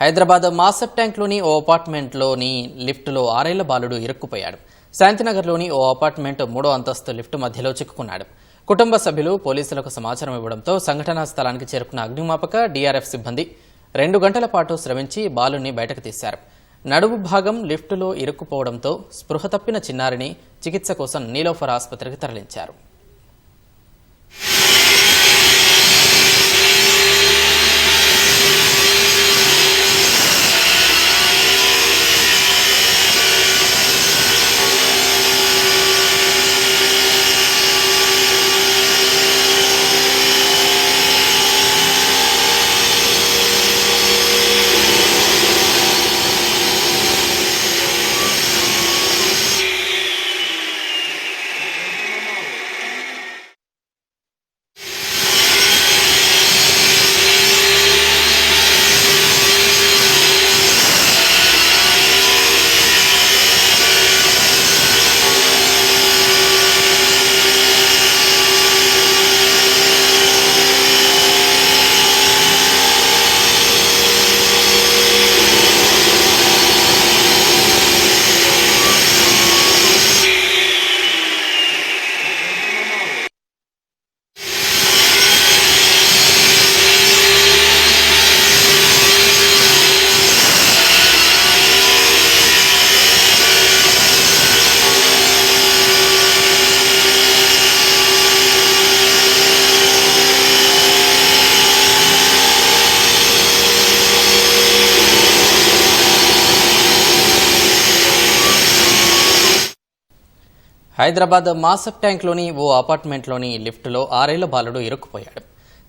హైదరాబాద్ మాసప్ ట్యాంక్లోని ఓ అపార్ట్మెంట్లోని లిఫ్టులో ఆరేళ్ళ బాలుడు ఇరుక్కుపోయాడు. శాంతినగర్లోని ఓ అపార్ట్మెంట్ మూడో అంతస్తు లిఫ్టు మధ్యలో చిక్కుకున్నాడు. కుటుంబ సభ్యులు పోలీసులకు సమాచారం ఇవ్వడంతో సంఘటనా స్థలానికి చేరుకున్న అగ్నిమాపక డీఆర్ఎఫ్ సిబ్బంది రెండు గంటల పాటు శ్రమించి బాలుని బయటకు తీశారు. నడుము భాగం లిఫ్టులో ఇరుక్కుపోవడంతో స్పృహ తప్పిన చిన్నారిని చికిత్స కోసం నీలోఫర్ ఆసుపత్రికి తరలించారు. హైదరాబాద్ మాసప్ ట్యాంక్లోని ఓ అపార్ట్మెంట్లోని లిఫ్టులో ఆరేళ్ళ బాలుడు ఇరుక్కుపోయాడు.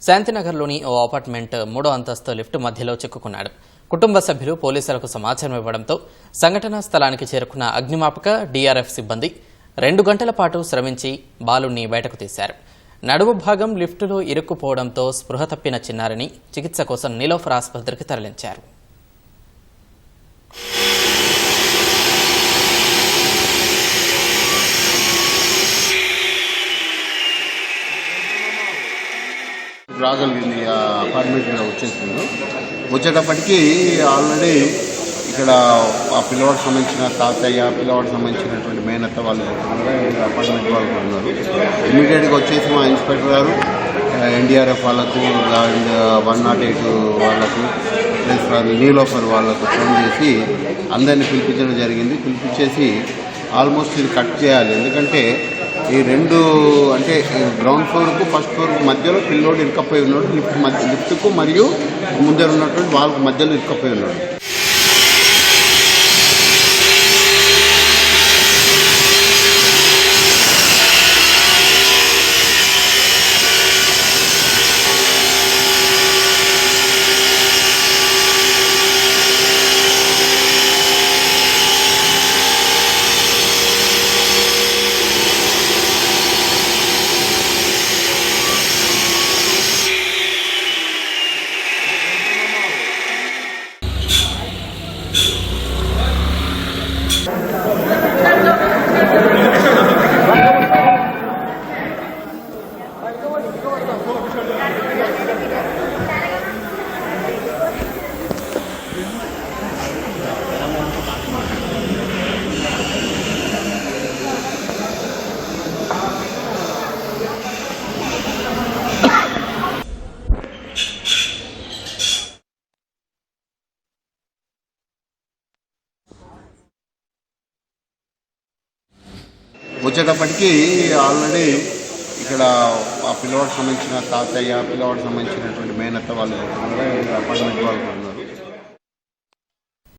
శాంతినగర్లోని ఓ అపార్ట్మెంట్ మూడో అంతస్తు లిఫ్టు మధ్యలో చిక్కుకున్నాడు. కుటుంబ సభ్యులు పోలీసులకు సమాచారం ఇవ్వడంతో సంఘటనా స్థలానికి చేరుకున్న అగ్నిమాపక డీఆర్ఎఫ్ సిబ్బంది రెండు గంటల పాటు శ్రమించి బాలుణ్ణి బయటకు తీశారు. నడుము భాగం లిఫ్టులో ఇరుక్కుపోవడంతో స్పృహ తప్పిన చిన్నారిని చికిత్స కోసం నిలోఫర్ ఆసుపత్రికి తరలించారు. రాగలిగింది ఆ అపార్ట్మెంట్ మీద వచ్చేసింది వచ్చేటప్పటికి ఆల్రెడీ ఇక్కడ ఆ పిల్లవాడికి సంబంధించిన తాతయ్య పిల్లవాడికి సంబంధించినటువంటి మేనత్త వాళ్ళు కూడా అపార్ట్మెంట్ వాళ్ళు ఉన్నారు. ఇమీడియట్గా వచ్చేసి మా ఇన్స్పెక్టర్ గారు ఎన్డీఆర్ఎఫ్ వాళ్ళకు అండ్ వన్ నాట్ ఎయిట్ వాళ్ళకు ప్లస్ నీలోఫర్ వాళ్ళకు ఫోన్ చేసి అందరినీ పిలిపించడం జరిగింది. పిలిపించేసి ఆల్మోస్ట్ ఇది కట్ చేయాలి. ఎందుకంటే ఈ రెండు అంటే గ్రౌండ్ ఫ్లోర్కు ఫస్ట్ ఫ్లోర్కు మధ్యలో పిల్లోడు ఇరుక్కపోయి ఉన్నాడు లిఫ్ట్ మధ్య లిఫ్ట్కు మరియు ముందర ఉన్నటువంటి వాళ్ళకు మధ్యలో ఇరుకపోయి ఉన్నాడు. వచ్చేటప్పటికి ఆల్రెడీ ఇక్కడ ఆ పిల్లవాడికి సంబంధించిన తాతయ్య పిల్లవాడికి సంబంధించినటువంటి మేనత్త వాళ్ళు అపార్ట్మెంట్ వాళ్ళు ఉన్నారు